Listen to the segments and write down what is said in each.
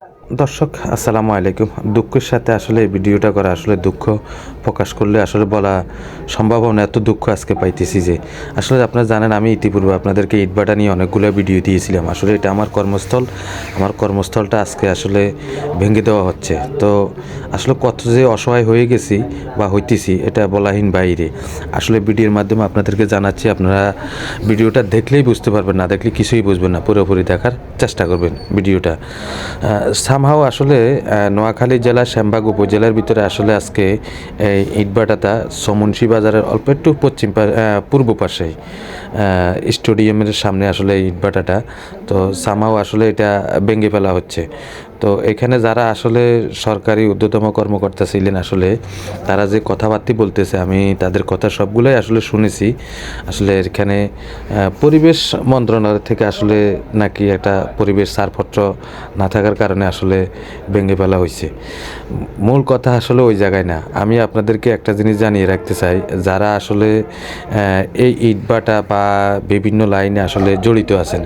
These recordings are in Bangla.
Thank you. দর্শক, আসসালামু আলাইকুম। দুঃখের সাথে আসলে এই ভিডিওটা করা আসলে দুঃখ প্রকাশ করলে আসলে বলা সম্ভব না। এত দুঃখ আজকে পাইতেছি যে, আসলে আপনারা জানেন, আমি ইতিপূর্বে আপনাদেরকে ইটবাটা নিয়ে অনেকগুলো ভিডিও দিয়েছিলাম। আসলে এটা আমার কর্মস্থল। আমার কর্মস্থলটা আজকে আসলে ভেঙে দেওয়া হচ্ছে। তো আসলে কত যে অসহায় হয়ে গেছি বা হইতেছি, এটা বলাহীন বাইরে। আসলে ভিডিওর মাধ্যমে আপনাদেরকে জানাচ্ছি, আপনারা ভিডিওটা দেখলেই বুঝতে পারবেন, না দেখলে কিছুই বুঝবেন না। পুরোপুরি দেখার চেষ্টা করবেন ভিডিওটা। সামহাও আসলে নোয়াখালী জেলার শ্যামবাগ উপজেলার ভিতরে আসলে আজকে এই ইটবাটাটা সমুন্সি বাজারের অল্প একটু পশ্চিম পূর্ব পাশে স্টেডিয়ামের সামনে আসলে এই ইটবাটাটা তো সামহাও আসলে এটা ভেঙে ফেলা হচ্ছে। তো এখানে যারা আসলে সরকারি ঊর্ধ্বতম কর্মকর্তা ছিলেন আসলে, তারা যে কথাবার্তা বলতেছে, আমি তাদের কথা সবগুলোই আসলে শুনেছি। আসলে এখানে পরিবেশ মন্ত্রণালয় থেকে আসলে নাকি একটা পরিবেশ ছাড়পত্র না থাকার কারণে আসলে ভেঙে ফেলা হয়েছে মূল কথা আসলে ওই জায়গায় না। আমি আপনাদেরকে একটা জিনিস জানিয়ে রাখতে চাই, যারা আসলে এই ইটবাটা বা বিভিন্ন লাইনে আসলে জড়িত আছেন,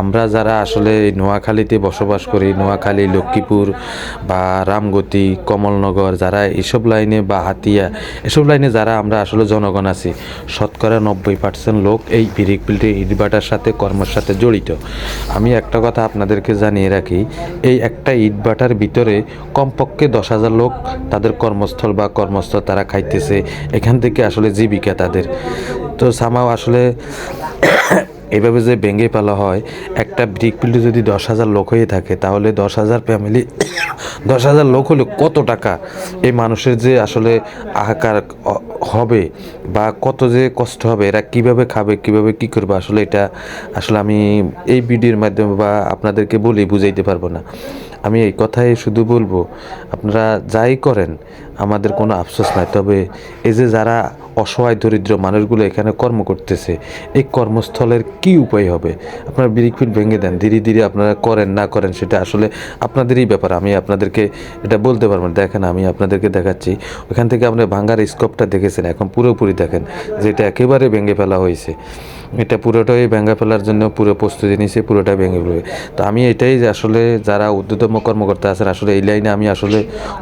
আমরা যারা আসলে নোয়াখালীতে বসবাস করি, নোয়াখালী লক্ষ্মীপুর বা রামগতি, কমলনগর, যারা এসব লাইনে বা হাতিয়া, এসব লাইনে যারা আমরা আসলে জনগণ আছি, শতকরা নব্বই পার্সেন্ট লোক এই বিরিক বিল্ডে ইটবাটার সাথে কর্মের সাথে জড়িত। আমি একটা কথা আপনাদেরকে জানিয়ে রাখি, এই একটা ইটবাটার ভিতরে কমপক্ষে দশ হাজার লোক তাদের কর্মস্থল বা কর্মস্থল তারা খাইতেছে, এখান থেকে আসলে জীবিকা তাদের। তো সামাও আসলে এভাবে যে ভেঙে ফেলা হয়, একটা ব্রিক বিল্ডে যদি দশ হাজার লোক হয়ে থাকে, তাহলে দশ হাজার ফ্যামিলি দশ হাজার লোক হলে কত টাকা? এই মানুষের যে আসলে আহাকার হবে বা কত যে কষ্ট হবে, এরা কীভাবে খাবে, কীভাবে কি করবে, আসলে এটা আসলে আমি এই ভিডিওর মাধ্যমে বা আপনাদেরকে বলি বুঝাইতে পারব না। আমি এই কথাই শুধু বলব, আপনারা যাই করেন আমাদের কোনো আফসোস নাই। তবে এই যে যারা অসহায়, দরিদ্র মানুষগুলো এখানে কর্ম করতেছে, এই কর্মস্থলের কি উপায় হবে? আপনারা বিরিকফিট ভেঙে দেন, ধীরে ধীরে আপনারা করেন, না করেন, সেটা আসলে আপনাদেরই ব্যাপার। আমি আপনাদেরকে এটা বলতে পারব না। দেখেন, আমি আপনাদেরকে দেখাচ্ছি। ওখান থেকে আপনি ভাঙ্গার স্কোপটা দেখেছেন, এখন পুরোপুরি দেখেন যে এটা একেবারে ভেঙে ফেলা হয়েছে। এটা পুরোটাই ভেঙে ফেলার জন্য পুরো প্রস্তুতি নিয়েছে, পুরোটাই ভেঙে ফেলবে। তো আমি এটাই যে আসলে যারা ঊর্ধ্বতম কর্মকর্তা আছেন, আসলে এই লাইনে আমি আসলে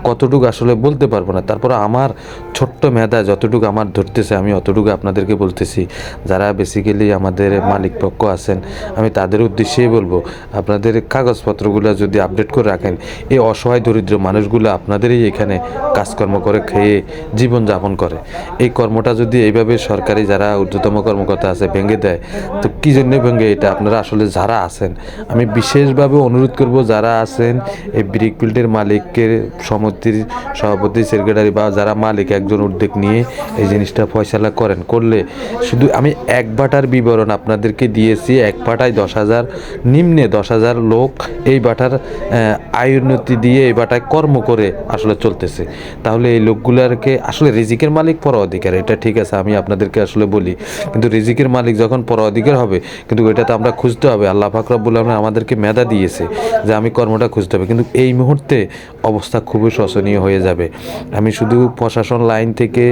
কতটুকু আসলে বলতে পারব না। তারপর আমার ছোট্ট মেধা যতটুকু আমার ধরতেছে, আমি অতটুকু আপনাদেরকে বলতেছি। যারা বেসিক্যালি আমাদের মালিক পক্ষ আছেন, আমি তাদের উদ্দেশ্যেই বলব, আপনাদের কাগজপত্রগুলো যদি আপডেট করে রাখেন, এই অসহায় দরিদ্র মানুষগুলো আপনাদেরই এখানে কাজকর্ম করে, খেয়ে জীবনযাপন করে। এই কর্মটা যদি এইভাবে সরকারি যারা ঊর্ধ্বতম কর্মকর্তা আছে, ভেঙে দেয়। তো কী জন্য ভেঙে এটা? আপনারা আসলে যারা আছেন আমি বিশেষভাবে অনুরোধ করব যারা আছেন এই ব্রিক ফিল্ডের মালিকের সমিতির সভাপতি সেক্রেটারি বা যারা মালিক একজন উদ্যোগ নিয়ে এই জিনিসটা ফয়সালা করেন করলে শুধু আমি এক বাটার বিবরণ আপনাদেরকে দিয়েছি এক বাটায় দশ হাজার নিম্নে দশ হাজার লোক এই বাটার আহ, আয় উন্নতি দিয়ে এই বাটায় কর্ম করে আসলে চলতেছে। তাহলে এই লোকগুলারকে আসলে রিজিকের মালিক পর অধিকার এটা ঠিক আছে আমি আপনাদেরকে আসলে বলি। কিন্তু রিজিকের মালিক যখন পর অধিকার হবে, কিন্তু এটা তো আমরা খুঁজতে হবে। আল্লাহ ফাকরাবুল আলম আমাদেরকে মেধা দিয়েছে যে আমি কর্মটা খুঁজতে হবে। কিন্তু এই মুহূর্তে অবস্থা খুবই শোচনীয় হয়ে যাবে। আমি শুধু প্রশাসন লাইন থেকে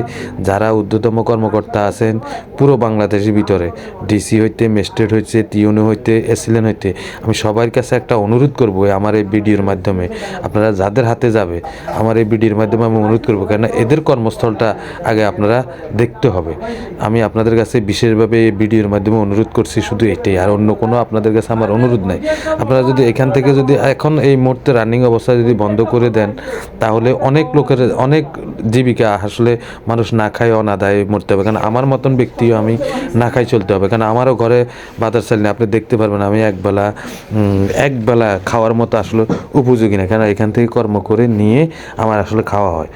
যারা ঊর্ধ্বতম কর্মকর্তা আছেন, পুরো বাংলাদেশের ভিতরে ডিসি হইতে, ম্যাজিস্ট্রেট হইতে টিউনো হইতে এসিলেন হইতে, আমি সবার কাছে একটা অনুরোধ করব আমার এই ভিডিওর মাধ্যমে। আপনারা যাদের হাতে যাবে, আমার এই ভিডিওর মাধ্যমে আমি অনুরোধ করব, কেননা এদের কর্মস্থলটা আগে আপনারা দেখতে হবে। আমি আপনাদের কাছে বিশেষভাবে এই ভিডিওর মাধ্যমে অনুরোধ করছি শুধু এটাই। আর অন্য কোনো আপনাদের কাছে আমার অনুরোধ নাই। আপনারা যদি এখান থেকে যদি এখন এই মুহূর্তে রানিং অবস্থা যদি বন্ধ করে দেন, তাহলে অনেক লোকের, অনেক জীবিকা আসলে মানুষ না খায় অনাদায় মরতে হবে। কারণ আমার মতন ব্যক্তিও আমি না খাই চলতে হবে। কারণ আমারও ঘরে বাজার চাল আপনি দেখতে পারবেন আমি একবেলা একবেলা খাওয়ার মতো আসলে উপযোগী না। কারণ এখান থেকে কর্ম করে নিয়ে আমার আসলে খাওয়া হয়।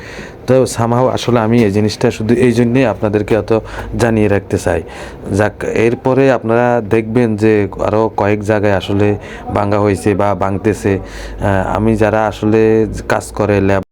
তো সামাও আসলে আমি এই জিনিসটা শুধু এই জন্যেই আপনাদেরকে অত জানিয়ে রাখতে চাই। যাক, এরপরে আপনারা দেখবেন যে আরও কয়েক জায়গায় আসলে ভাঙ্গা হয়েছে বা ভাঙতেছে। আমি যারা আসলে কাজ করে ল্যাব